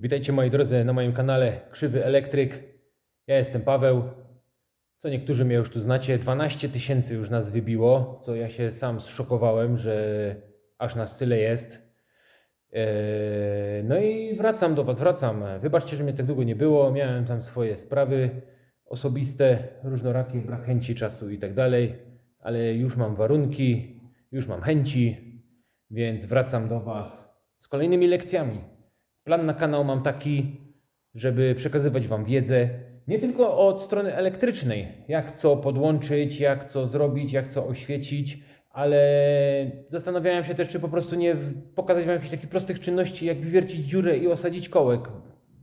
Witajcie moi drodzy na moim kanale Krzywy Elektryk. Ja jestem Paweł. Co niektórzy mnie już tu znacie, 12 tysięcy już nas wybiło, co ja się sam zszokowałem, że aż nas tyle jest. Eee, No i wracam do Was, wracam. Wybaczcie, że mnie tak długo nie było. Miałem tam swoje sprawy osobiste, różnorakie, brak chęci, czasu i tak dalej, ale już mam warunki, już mam chęci, więc wracam do Was z kolejnymi lekcjami. Plan na kanał mam taki, żeby przekazywać Wam wiedzę nie tylko od strony elektrycznej, jak co podłączyć, jak co zrobić, jak co oświecić, ale zastanawiałem się też, czy po prostu nie pokazać Wam jakichś takich prostych czynności, jak wywiercić dziurę i osadzić kołek,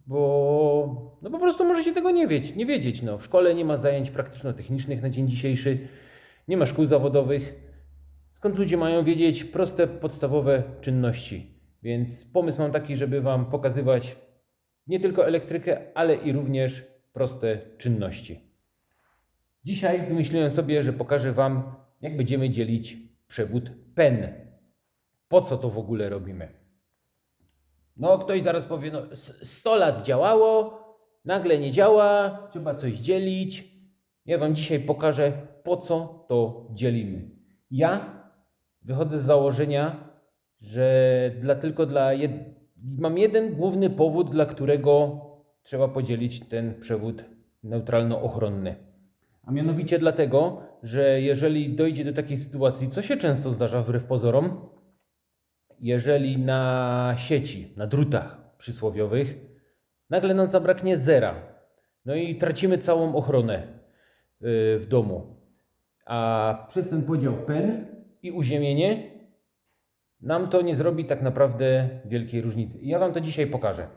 bo no po prostu możecie tego nie wiedzieć. Nie wiedzieć no. W szkole nie ma zajęć praktyczno-technicznych na dzień dzisiejszy, nie ma szkół zawodowych. Skąd ludzie mają wiedzieć proste, podstawowe czynności? Więc pomysł mam taki, żeby Wam pokazywać nie tylko elektrykę, ale i również proste czynności. Dzisiaj wymyśliłem sobie, że pokażę Wam, jak będziemy dzielić przewód PEN. Po co to w ogóle robimy? No, ktoś zaraz powie, no, s- 100 lat działało, nagle nie działa, trzeba coś dzielić. Ja Wam dzisiaj pokażę, po co to dzielimy. Ja wychodzę z założenia, że dla, tylko dla jed... mam jeden główny powód, dla którego trzeba podzielić ten przewód neutralno-ochronny. A mianowicie dlatego, że jeżeli dojdzie do takiej sytuacji, co się często zdarza wbrew pozorom, jeżeli na sieci, na drutach przysłowiowych, nagle nam zabraknie zera, no i tracimy całą ochronę yy, w domu. A przez ten podział PEN i uziemienie nam to nie zrobi tak naprawdę wielkiej różnicy. I ja Wam to dzisiaj pokażę.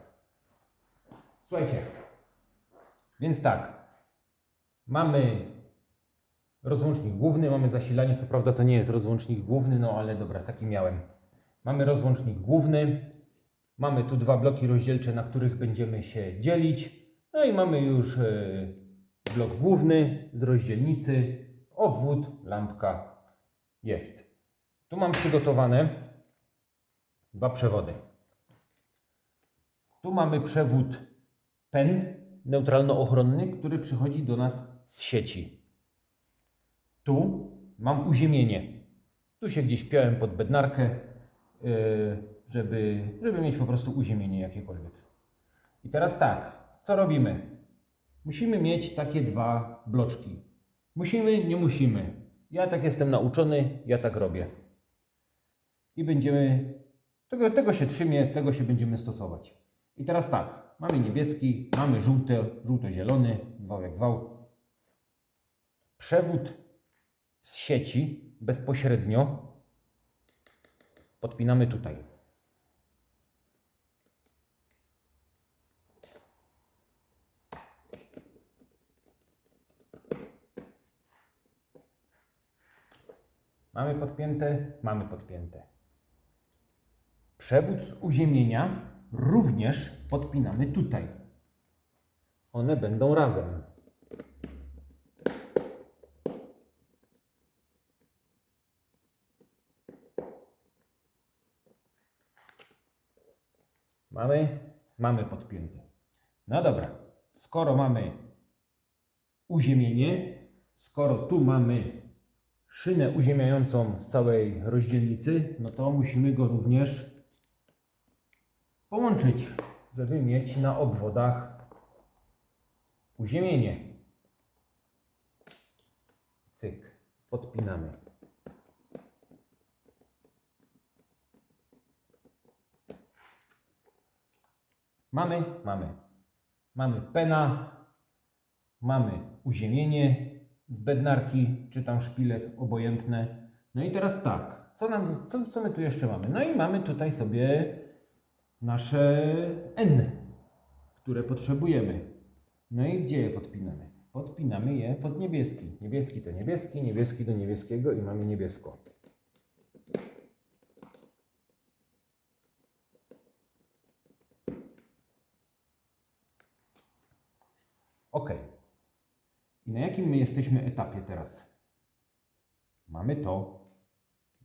Słuchajcie, więc tak, mamy rozłącznik główny, mamy zasilanie, co prawda to nie jest rozłącznik główny, no ale dobra, taki miałem. Mamy rozłącznik główny, mamy tu dwa bloki rozdzielcze, na których będziemy się dzielić, no i mamy już e, blok główny z rozdzielnicy, obwód, lampka jest. Tu mam przygotowane dwa przewody. Tu mamy przewód PEN neutralno-ochronny, który przychodzi do nas z sieci. Tu mam uziemienie. Tu się gdzieś wpiąłem pod bednarkę, yy, żeby, żeby mieć po prostu uziemienie jakiekolwiek. I teraz tak, co robimy? Musimy mieć takie dwa bloczki. Musimy, nie musimy. Ja tak jestem nauczony, ja tak robię. I będziemy, tego, tego się trzymie, tego się będziemy stosować. I teraz tak, mamy niebieski, mamy żółty, żółto-zielony, zwał jak zwał. Przewód z sieci bezpośrednio podpinamy tutaj. Mamy podpięte, mamy podpięte. Przewód z uziemienia również podpinamy tutaj. One będą razem. Mamy, mamy podpięty. No dobra, skoro mamy uziemienie, skoro tu mamy szynę uziemiającą z całej rozdzielnicy, no to musimy go również połączyć, żeby mieć na obwodach uziemienie. Cyk, podpinamy. Mamy, mamy. Mamy pena, mamy uziemienie z bednarki, czy tam szpilek, obojętne. No i teraz tak, co, nam, co, co my tu jeszcze mamy? No i mamy tutaj sobie nasze N, które potrzebujemy. No i gdzie je podpinamy? Podpinamy je pod niebieski. Niebieski to niebieski, niebieski do niebieskiego i mamy niebiesko. Ok. I na jakim my jesteśmy etapie teraz? Mamy to,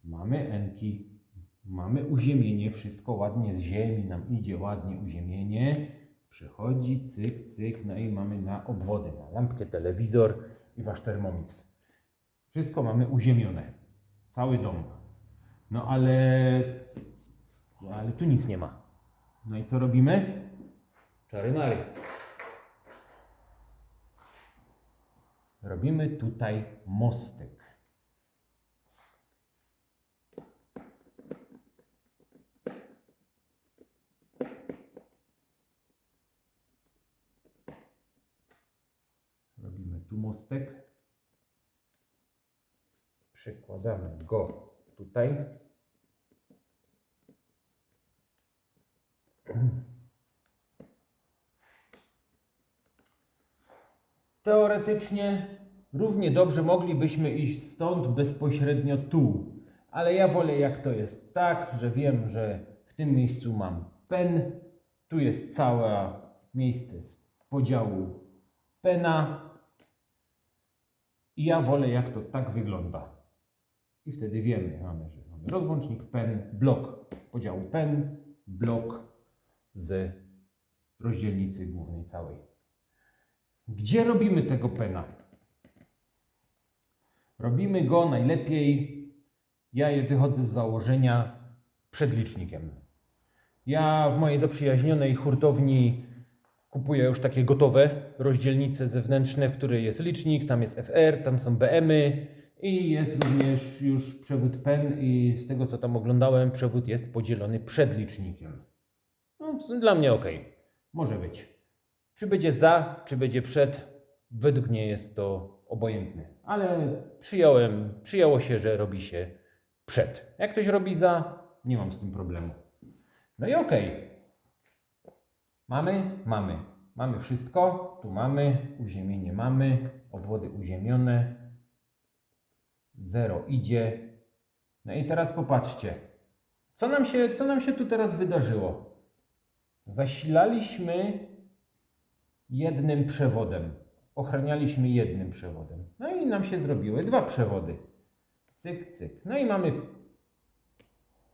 mamy enki, Mamy uziemienie, wszystko ładnie z ziemi nam idzie, ładnie uziemienie. Przychodzi, cyk, cyk, no i mamy na obwody, na lampkę, telewizor i wasz Thermomix. Wszystko mamy uziemione. Cały dom. No ale, ale tu nic nie ma. No i co robimy? Czary mary. Robimy tutaj mostek. Robimy tu mostek. Przykładamy go tutaj. Teoretycznie równie dobrze moglibyśmy iść stąd bezpośrednio tu, ale ja wolę jak to jest tak, że wiem, że w tym miejscu mam pen, tu jest całe miejsce z podziału pena i ja wolę jak to tak wygląda. I wtedy wiemy, mamy, że mamy rozłącznik pen, blok podziału pen, blok z rozdzielnicy głównej całej. Gdzie robimy tego pena? Robimy go najlepiej, ja je wychodzę z założenia przed licznikiem. Ja w mojej zaprzyjaźnionej hurtowni kupuję już takie gotowe rozdzielnice zewnętrzne, w której jest licznik, tam jest FR, tam są BM-y i jest również już przewód PEN i z tego co tam oglądałem, przewód jest podzielony przed licznikiem. No, dla mnie ok, może być. Czy będzie za, czy będzie przed, według mnie jest to obojętne. Ale przyjąłem, przyjęło się, że robi się przed. Jak ktoś robi za, nie mam z tym problemu. No i okej. Mamy? Mamy. Mamy wszystko. Tu mamy, uziemienie mamy, obwody uziemione. Zero idzie. No i teraz popatrzcie. Co nam się, co nam się tu teraz wydarzyło? Zasilaliśmy jednym przewodem. Ochranialiśmy jednym przewodem. No i nam się zrobiły dwa przewody. Cyk, cyk. No i mamy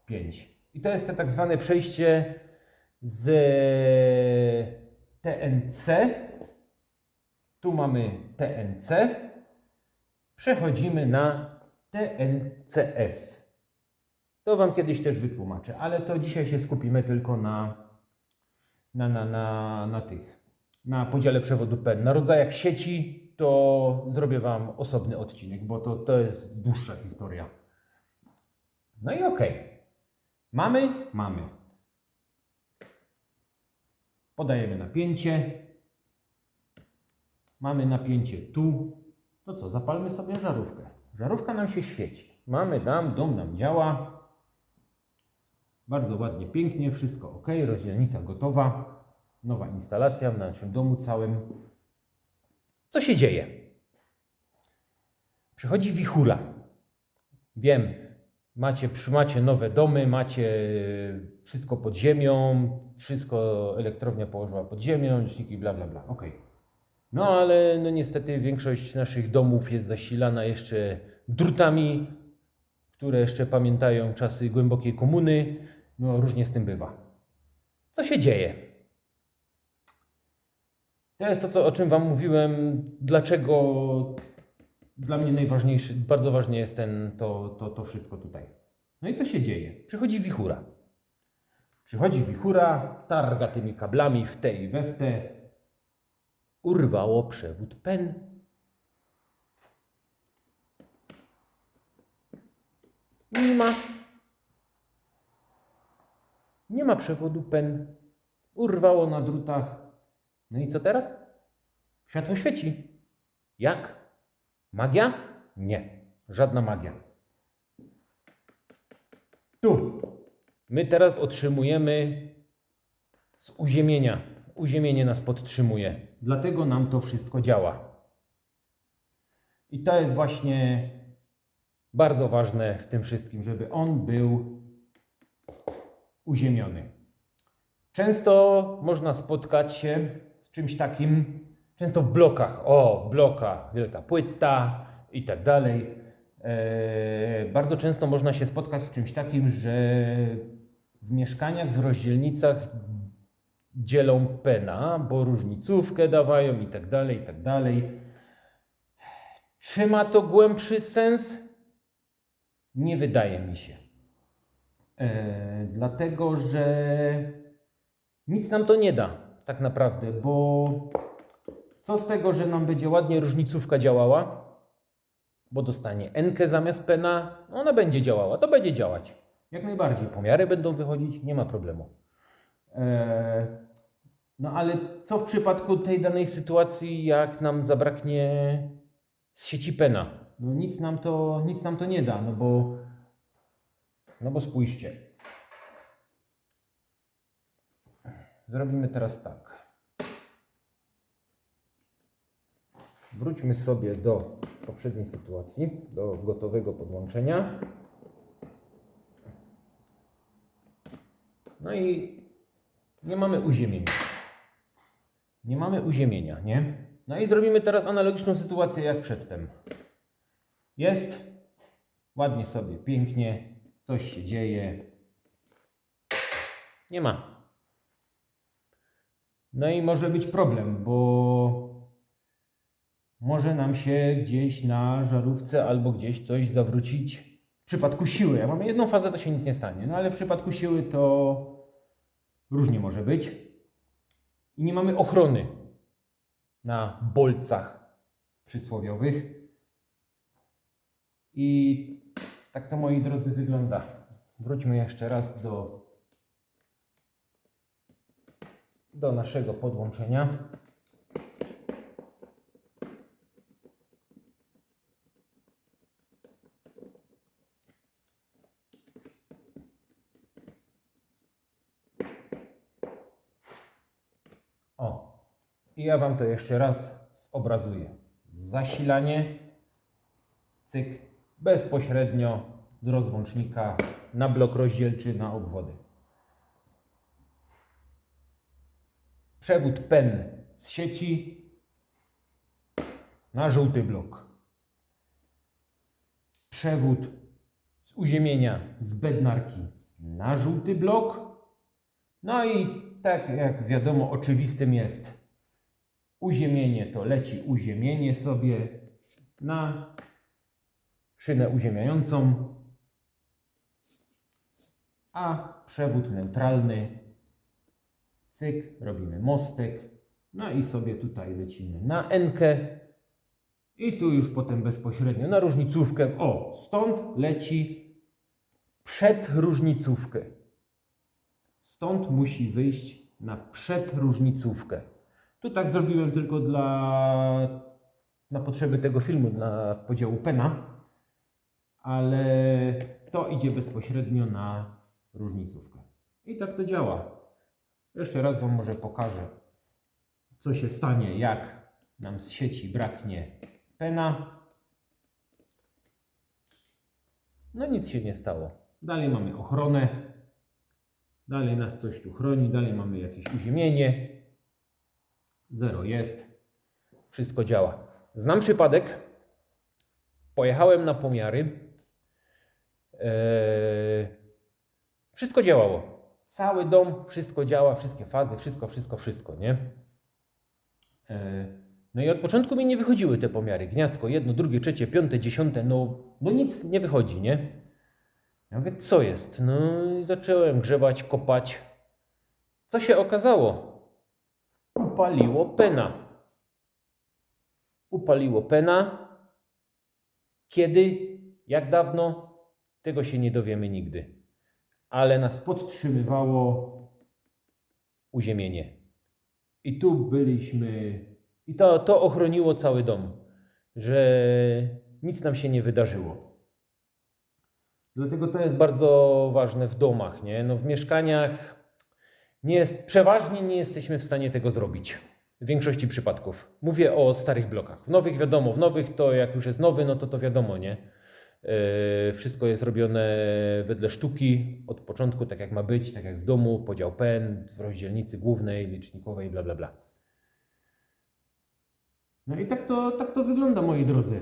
pięć. I to jest to tak zwane przejście z TNC. Tu mamy TNC. Przechodzimy na TNCS. To Wam kiedyś też wytłumaczę, ale to dzisiaj się skupimy tylko na, na, na, na, na tych, na podziale przewodu PEN. Na rodzajach sieci to zrobię Wam osobny odcinek, bo to, to jest dłuższa historia. No i okej. Mamy? Mamy. Podajemy napięcie. Mamy napięcie tu. To co, zapalmy sobie żarówkę. Żarówka nam się świeci. Mamy tam, dom nam działa. Bardzo ładnie, pięknie, wszystko ok. Rozdzielnica gotowa. Nowa instalacja w naszym domu całym. Co się dzieje? Przychodzi wichura. Wiem, macie, macie nowe domy, macie wszystko pod ziemią, wszystko elektrownia położyła pod ziemią, liczniki, bla, bla, bla. Ok. No ale no niestety większość naszych domów jest zasilana jeszcze drutami, które jeszcze pamiętają czasy głębokiej komuny. No różnie z tym bywa. Co się dzieje? To jest to, co, o czym Wam mówiłem, dlaczego dla mnie najważniejszy, bardzo ważne jest ten, to, to, to wszystko tutaj. No i co się dzieje? Przychodzi wichura. Przychodzi wichura, targa tymi kablami w te i we w te. Urwało przewód PEN. Nie ma. Nie ma przewodu PEN. Urwało na drutach. No i co teraz? Światło świeci. Jak? Magia? Nie. Żadna magia. Tu. My teraz otrzymujemy z uziemienia. Uziemienie nas podtrzymuje. Dlatego nam to wszystko działa. I to jest właśnie bardzo ważne w tym wszystkim, żeby on był uziemiony. Często można spotkać się z czymś takim, często w blokach. O, bloka, wielka płyta i tak dalej. E, bardzo często można się spotkać z czymś takim, że w mieszkaniach, w rozdzielnicach dzielą pena, bo różnicówkę dawają i tak dalej, i tak dalej. Czy ma to głębszy sens? Nie wydaje mi się. E, dlatego, że nic nam to nie da, tak naprawdę, bo co z tego, że nam będzie ładnie różnicówka działała, bo dostanie n zamiast pena, no ona będzie działała, to będzie działać. Jak najbardziej. Pomiary będą wychodzić, nie ma problemu. Eee, no ale co w przypadku tej danej sytuacji, jak nam zabraknie z sieci pena? No nic nam to, nic nam to nie da, no bo, no bo spójrzcie. Zrobimy teraz tak. Wróćmy sobie do poprzedniej sytuacji, do gotowego podłączenia. No i nie mamy uziemienia. Nie mamy uziemienia, nie? No i zrobimy teraz analogiczną sytuację jak przedtem. Jest, ładnie sobie, pięknie, coś się dzieje. Nie ma. No i może być problem, bo może nam się gdzieś na żarówce albo gdzieś coś zawrócić w przypadku siły. Jak mamy jedną fazę, to się nic nie stanie, no ale w przypadku siły to różnie może być. I nie mamy ochrony na bolcach przysłowiowych. I tak to, moi drodzy, wygląda. Wróćmy jeszcze raz do, do naszego podłączenia. O, i ja Wam to jeszcze raz zobrazuję. Zasilanie, cyk, bezpośrednio z rozłącznika na blok rozdzielczy na obwody. Przewód PEN z sieci na żółty blok. Przewód z uziemienia z bednarki na żółty blok. No i tak jak wiadomo, oczywistym jest uziemienie, to leci uziemienie sobie na szynę uziemiającą, a przewód neutralny, cyk, robimy mostek, no i sobie tutaj lecimy na enkę i tu już potem bezpośrednio na różnicówkę. O, stąd leci przed różnicówkę. Stąd musi wyjść na przedróżnicówkę. Tu tak zrobiłem tylko dla na potrzeby tego filmu, dla podziału pena, ale to idzie bezpośrednio na różnicówkę. I tak to działa. Jeszcze raz Wam może pokażę, co się stanie, jak nam z sieci braknie pena. No nic się nie stało. Dalej mamy ochronę. Dalej nas coś tu chroni, dalej mamy jakieś uziemienie. Zero jest. Wszystko działa. Znam przypadek. Pojechałem na pomiary. Eee, wszystko działało. Cały dom, wszystko działa, wszystkie fazy, wszystko, wszystko, wszystko, nie? Eee, no i od początku mi nie wychodziły te pomiary. Gniazdko jedno, drugie, trzecie, piąte, dziesiąte, no, no nic nie wychodzi, nie? Ja mówię, co jest? No i zacząłem grzebać, kopać. Co się okazało? Upaliło pena. Upaliło pena. Kiedy? Jak dawno? Tego się nie dowiemy nigdy. Ale nas podtrzymywało uziemienie. I tu byliśmy. I to, to ochroniło cały dom, że nic nam się nie wydarzyło. Dlatego to jest bardzo ważne w domach, nie? No w mieszkaniach nie jest, przeważnie nie jesteśmy w stanie tego zrobić. W większości przypadków. Mówię o starych blokach. W nowych wiadomo, w nowych to jak już jest nowy, no to to wiadomo, nie? Yy, wszystko jest robione wedle sztuki, od początku, tak jak ma być, tak jak w domu, podział pen w rozdzielnicy głównej, licznikowej, bla bla bla. No i tak to, tak to wygląda, moi drodzy.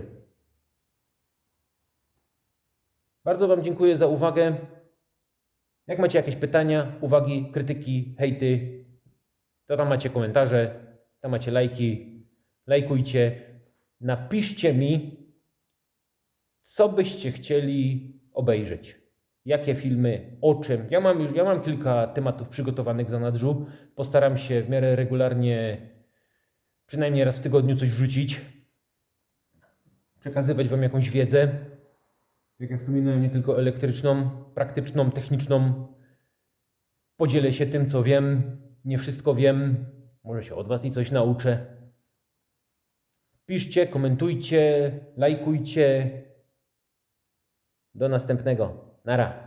Bardzo Wam dziękuję za uwagę. Jak macie jakieś pytania, uwagi, krytyki, hejty, to tam macie komentarze, tam macie lajki. Lajkujcie. Napiszcie mi, co byście chcieli obejrzeć. Jakie filmy, o czym. Ja mam już ja mam kilka tematów przygotowanych za nadrzu. Postaram się w miarę regularnie, przynajmniej raz w tygodniu coś wrzucić. Przekazywać Wam jakąś wiedzę. Jak ja wspominałem, nie tylko elektryczną, praktyczną, techniczną. Podzielę się tym, co wiem. Nie wszystko wiem. Może się od Was i coś nauczę. Piszcie, komentujcie, lajkujcie. Do następnego. Nara.